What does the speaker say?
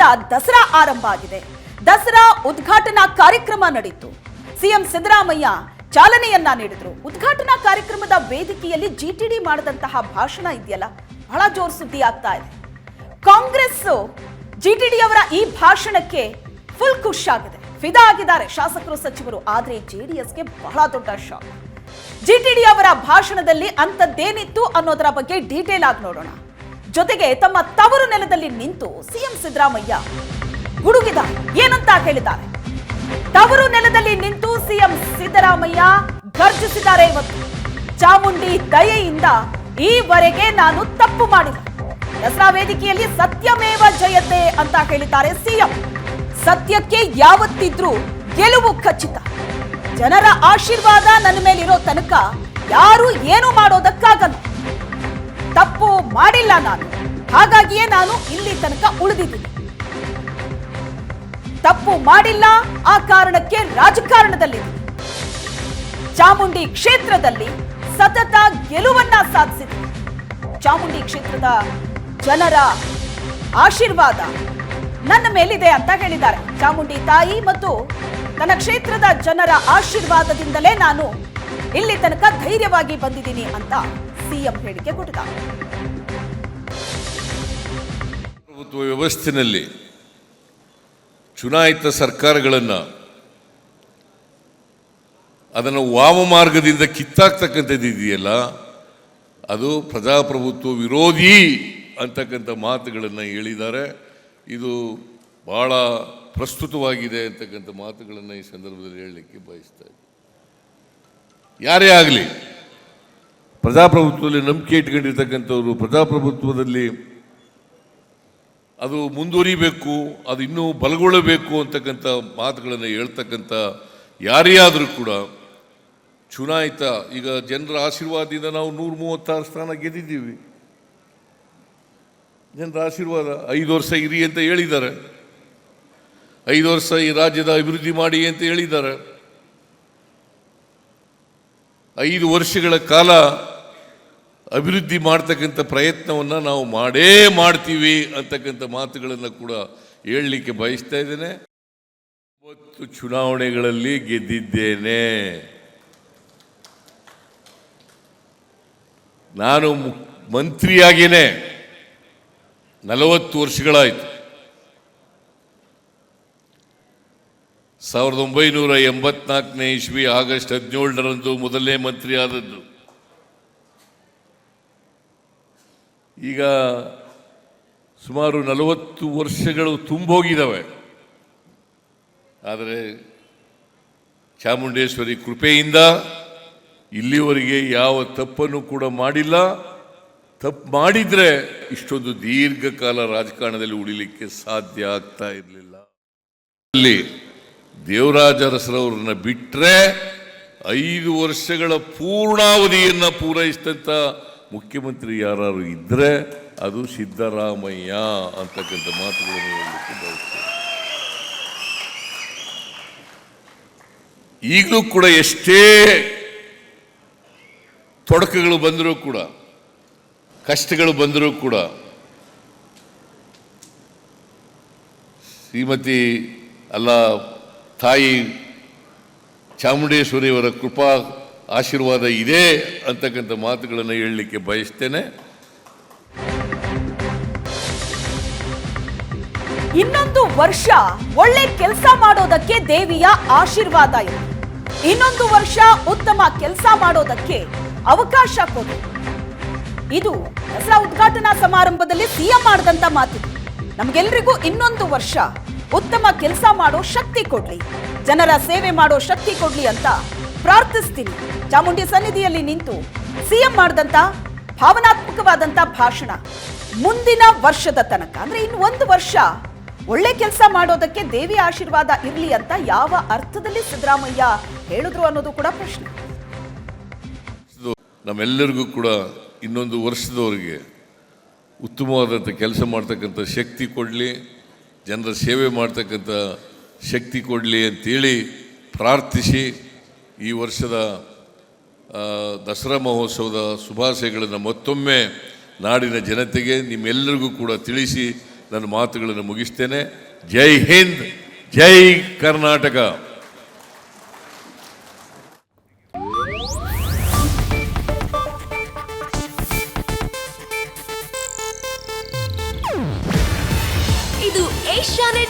ಇಂದ ದಸರಾ ಆರಂಭ ಆಗಿದೆ. ದಸರಾ ಉದ್ಘಾಟನಾ ಕಾರ್ಯಕ್ರಮ ನಡೆಯಿತು. ಸಿಎಂ ಸಿದ್ದರಾಮಯ್ಯ ಚಾಲನೆಯನ್ನ ನೀಡಿದ್ರು. ಉದ್ಘಾಟನಾ ಕಾರ್ಯಕ್ರಮದ ವೇದಿಕೆಯಲ್ಲಿ ಜಿಟಿಡಿ ಮಾಡಿದಂತಹ ಭಾಷಣ ಇದೆಯಲ್ಲ? ಬಹಳ ಜೋರ್ ಸುದ್ದಿ ಆಗ್ತಾ ಇದೆ. ಕಾಂಗ್ರೆಸ್ ಜಿಟಿಡಿ ಅವರ ಈ ಭಾಷಣಕ್ಕೆ ಫುಲ್ ಖುಷ್ ಆಗಿದೆ. ಫಿದಾ ಆಗಿದ್ದಾರೆ ಶಾಸಕರು, ಸಚಿವರು. ಆದ್ರೆ ಜೆಡಿಎಸ್ಗೆ ಬಹಳ ದೊಡ್ಡ ಶಾಕ್. ಜಿಟಿಡಿ ಅವರ ಭಾಷಣದಲ್ಲಿ ಅಂತದ್ದೇನಿತ್ತು ಅನ್ನೋದರ ಬಗ್ಗೆ ಡೀಟೇಲ್ ಆಗಿ ನೋಡೋಣ. ಜೊತೆಗೆ ತಮ್ಮ ತವರು ನೆಲದಲ್ಲಿ ನಿಂತು ಸಿಎಂ ಸಿದ್ದರಾಮಯ್ಯ ಗುಡುಗಿದ ಏನಂತ ಹೇಳಿದ್ದಾರೆ? ತವರು ನೆಲದಲ್ಲಿ ನಿಂತು ಸಿಎಂ ಸಿದ್ದರಾಮಯ್ಯ ಗರ್ಜಿಸಿದ್ದಾರೆ ಇವತ್ತು ಚಾಮುಂಡಿ ದಯೆಯಿಂದ ಈವರೆಗೆ ನಾನು ತಪ್ಪು ಮಾಡಿದೆ ದಸರಾ ವೇದಿಕೆಯಲ್ಲಿ ಸತ್ಯಮೇವ ಜಯತೆ ಅಂತ ಹೇಳಿದ್ದಾರೆ ಸಿಎಂ. ಸತ್ಯಕ್ಕೆ ಯಾವತ್ತಿದ್ರೂ ಗೆಲುವು ಖಚಿತ. ಜನರ ಆಶೀರ್ವಾದ ನನ್ನ ಮೇಲಿರೋ ತನಕ ಯಾರು ಏನು ಮಾಡೋದಕ್ಕಾಗಲ್ಲ. ತಪ್ಪು ಮಾಡಿಲ್ಲ ನಾನು. ಹಾಗಾಗಿಯೇ ನಾನು ಇಲ್ಲಿ ತನಕ ಉಳಿದಿದ್ದೀನಿ. ತಪ್ಪು ಮಾಡಿಲ್ಲ ಆ ಕಾರಣಕ್ಕೆ ರಾಜಕಾರಣದಲ್ಲಿ ಚಾಮುಂಡಿ ಕ್ಷೇತ್ರದಲ್ಲಿ ಸತತ ಗೆಲುವನ್ನ ಸಾಧಿಸಿದೆ ಚಾಮುಂಡಿ ಕ್ಷೇತ್ರದ ಜನರ ಆಶೀರ್ವಾದ ನನ್ನ ಮೇಲಿದೆ ಅಂತ ಹೇಳಿದ್ದಾರೆ. ಚಾಮುಂಡಿ ತಾಯಿ ಮತ್ತು ತನ್ನ ಕ್ಷೇತ್ರದ ಜನರ ಆಶೀರ್ವಾದದಿಂದಲೇ ನಾನು ಇಲ್ಲಿ ತನಕ ಧೈರ್ಯವಾಗಿ ಬಂದಿದ್ದೀನಿ ಅಂತ ಸಿಎಂ ಹೇಳಿಕೆ ಕೊಟ್ಟಿದ್ದಾರೆ ಪ್ರಭುತ್ವ ವ್ಯವಸ್ಥೆಯಲ್ಲಿ ಚುನಾಯಿತ ಸರ್ಕಾರಗಳನ್ನು ಅದನ್ನು ವಾಮಮಾರ್ಗದಿಂದ ಕಿತ್ತಾಕ್ತಕ್ಕಂಥದ್ದು ಇದೆಯಲ್ಲ ಅದು ಪ್ರಜಾಪ್ರಭುತ್ವ ವಿರೋಧಿ ಅಂತಕ್ಕಂಥ ಮಾತುಗಳನ್ನು ಹೇಳಿದ್ದಾರೆ. ಇದು ಬಹಳ ಪ್ರಸ್ತುತವಾಗಿದೆ ಅಂತಕ್ಕಂಥ ಮಾತುಗಳನ್ನು ಈ ಸಂದರ್ಭದಲ್ಲಿ ಹೇಳಲಿಕ್ಕೆ ಬಯಸ್ತಾ ಇದ್ದೀನಿ. ಯಾರೇ ಆಗಲಿ. ಪ್ರಜಾಪ್ರಭುತ್ವದಲ್ಲಿ ನಂಬಿಕೆ ಇಟ್ಕೊಂಡಿರ್ತಕ್ಕಂಥವ್ರು ಪ್ರಜಾಪ್ರಭುತ್ವದಲ್ಲಿ ಅದು ಮುಂದುವರಿಬೇಕು, ಅದು ಇನ್ನೂ ಬಲಗೊಳ್ಳಬೇಕು ಅಂತಕ್ಕಂಥ ಮಾತುಗಳನ್ನು ಹೇಳ್ತಕ್ಕಂಥ ಯಾರೇ ಆದರೂ ಕೂಡ ಚುನಾಯಿತ, ಈಗ ಜನರ ಆಶೀರ್ವಾದದಿಂದ ನಾವು ನೂರ ಮೂವತ್ತಾರು ಸ್ಥಾನ ಗೆದ್ದಿದ್ದೀವಿ. ಜನರ ಆಶೀರ್ವಾದ ಐದು ವರ್ಷ ಇರಿ ಅಂತ ಹೇಳಿದ್ದಾರೆ. ಐದು ವರ್ಷ ಈ ರಾಜ್ಯದ ಅಭಿವೃದ್ಧಿ ಮಾಡಿ ಅಂತ ಹೇಳಿದ್ದಾರೆ. ಐದು ವರ್ಷಗಳ ಕಾಲ ಅಭಿವೃದ್ಧಿ ಮಾಡ್ತಕ್ಕಂಥ ಪ್ರಯತ್ನವನ್ನು ನಾವು ಮಾಡೇ ಮಾಡ್ತೀವಿ ಅಂತಕ್ಕಂಥ ಮಾತುಗಳನ್ನು ಕೂಡ ಹೇಳಲಿಕ್ಕೆ ಬಯಸ್ತಾ ಇದ್ದೇನೆ. ಒಂಬತ್ತು ಚುನಾವಣೆಗಳಲ್ಲಿ ಗೆದ್ದಿದ್ದೇನೆ. ನಾನು ಮಂತ್ರಿಯಾಗೇನೆ ನಲವತ್ತು ವರ್ಷಗಳಾಯಿತು. ಸಾವಿರದ ಒಂಬೈನೂರ ಎಂಬತ್ನಾಲ್ಕನೇ ಇಸ್ವಿ, ಆಗಸ್ಟ್ ಹದಿನೇಳರಂದು ಮೊದಲನೇ ಮಂತ್ರಿ ಆದದ್ದು ಈಗ ಸುಮಾರು ನಲವತ್ತು ವರ್ಷಗಳು ತುಂಬೋಗಿದ್ದಾವೆ ಆದರೆ ಚಾಮುಂಡೇಶ್ವರಿ ಕೃಪೆಯಿಂದ ಇಲ್ಲಿವರೆಗೆ ಯಾವ ತಪ್ಪನ್ನು ಕೂಡ ಮಾಡಿಲ್ಲ. ತಪ್ಪು ಮಾಡಿದರೆ ಇಷ್ಟೊಂದು ದೀರ್ಘಕಾಲ ರಾಜಕಾರಣದಲ್ಲಿ ಉಳಿಲಿಕ್ಕೆ ಸಾಧ್ಯ ಆಗ್ತಾ ಇರಲಿಲ್ಲ. ಅಲ್ಲಿ ದೇವರಾಜ ಅರಸರವ್ರನ್ನ ಬಿಟ್ಟರೆ ಐದು ವರ್ಷಗಳ ಪೂರ್ಣಾವಧಿಯನ್ನು ಪೂರೈಸಿದಂಥ ಮುಖ್ಯಮಂತ್ರಿ ಯಾರು ಇದ್ದರೆ ಅದು ಸಿದ್ದರಾಮಯ್ಯ ಅಂತಕ್ಕಂಥ ಮಾತುಗಳನ್ನು ಹೇಳಲಿಕ್ಕೆ ಬಯಸ್ತೇನೆ. ಈಗಲೂ ಕೂಡ ಎಷ್ಟೇ ತೊಡಕುಗಳು ಬಂದರೂ ಕೂಡ, ಕಷ್ಟಗಳು ಬಂದರೂ ಕೂಡ ಶ್ರೀಮತಿ ಅಲ್ಲ ತಾಯಿ ಚಾಮುಂಡೇಶ್ವರಿಯವರ ಕೃಪಾ ಆಶೀರ್ವಾದ ಇದೆ ಅಂತಕ್ಕಂಥ ಮಾತುಗಳನ್ನು ಹೇಳಲಿಕ್ಕೆ ಬಯಸ್ತೇನೆ. ಇನ್ನೊಂದು ವರ್ಷ ಒಳ್ಳೆ ಕೆಲಸ ಮಾಡೋದಕ್ಕೆ ದೇವಿಯ ಆಶೀರ್ವಾದ ಇದೆ. ಇನ್ನೊಂದು ವರ್ಷ ಉತ್ತಮ ಕೆಲಸ ಮಾಡೋದಕ್ಕೆ ಅವಕಾಶ ಕೊಡಿ. ಇದು ಹೊಸ ಉದ್ಘಾಟನಾ ಸಮಾರಂಭದಲ್ಲಿ ಸಿಎಂ ಮಾಡಿದಂತ ಮಾತು ನಮಗೆಲ್ಲರಿಗೂ ಇನ್ನೊಂದು ವರ್ಷ. ಉತ್ತಮ ಕೆಲಸ ಮಾಡೋ ಶಕ್ತಿ ಕೊಡ್ಲಿ. ಜನರ ಸೇವೆ ಮಾಡೋ ಶಕ್ತಿ ಕೊಡ್ಲಿ ಅಂತ ಪ್ರಾರ್ಥಿಸ್ತೀನಿ. ಚಾಮುಂಡಿ ಸನ್ನಿಧಿಯಲ್ಲಿ ನಿಂತು ಸಿಎಂ ಮಾಡಿದಂತ ಭಾವನಾತ್ಮಕವಾದಂತ ಭಾಷಣ ಮುಂದಿನ ವರ್ಷದ ತನಕ. ಅಂದ್ರೆ ಇನ್ನು ಒಂದು ವರ್ಷ ಒಳ್ಳೆ ಕೆಲಸ ಮಾಡೋದಕ್ಕೆ ದೇವಿ ಆಶೀರ್ವಾದ ಇರಲಿ ಅಂತ ಯಾವ ಅರ್ಥದಲ್ಲಿ ಸಿದ್ದರಾಮಯ್ಯ ಹೇಳಿದ್ರು ಅನ್ನೋದು ಕೂಡ ಪ್ರಶ್ನೆ. ನಮ್ಮೆಲ್ಲರಿಗೂ ಕೂಡ ಇನ್ನೊಂದು ವರ್ಷದವರೆಗೆ ಉತ್ತಮವಾದಂಥ ಕೆಲಸ ಮಾಡ್ತಕ್ಕಂಥ ಶಕ್ತಿ ಕೊಡಲಿ. ಜನರ ಸೇವೆ ಮಾಡ್ತಕ್ಕಂಥ ಶಕ್ತಿ ಕೊಡಲಿ ಅಂತೇಳಿ ಪ್ರಾರ್ಥಿಸಿ ಈ ವರ್ಷದ ದಸರಾ ಮಹೋತ್ಸವದ ಶುಭಾಶಯಗಳನ್ನು ಮತ್ತೊಮ್ಮೆ ನಾಡಿನ ಜನತೆಗೆ ನಿಮ್ಮೆಲ್ಲರಿಗೂ ಕೂಡ ತಿಳಿಸಿ ನನ್ನ ಮಾತುಗಳನ್ನು ಮುಗಿಸ್ತೇನೆ. ಜೈ ಹಿಂದ್, ಜೈ ಕರ್ನಾಟಕ.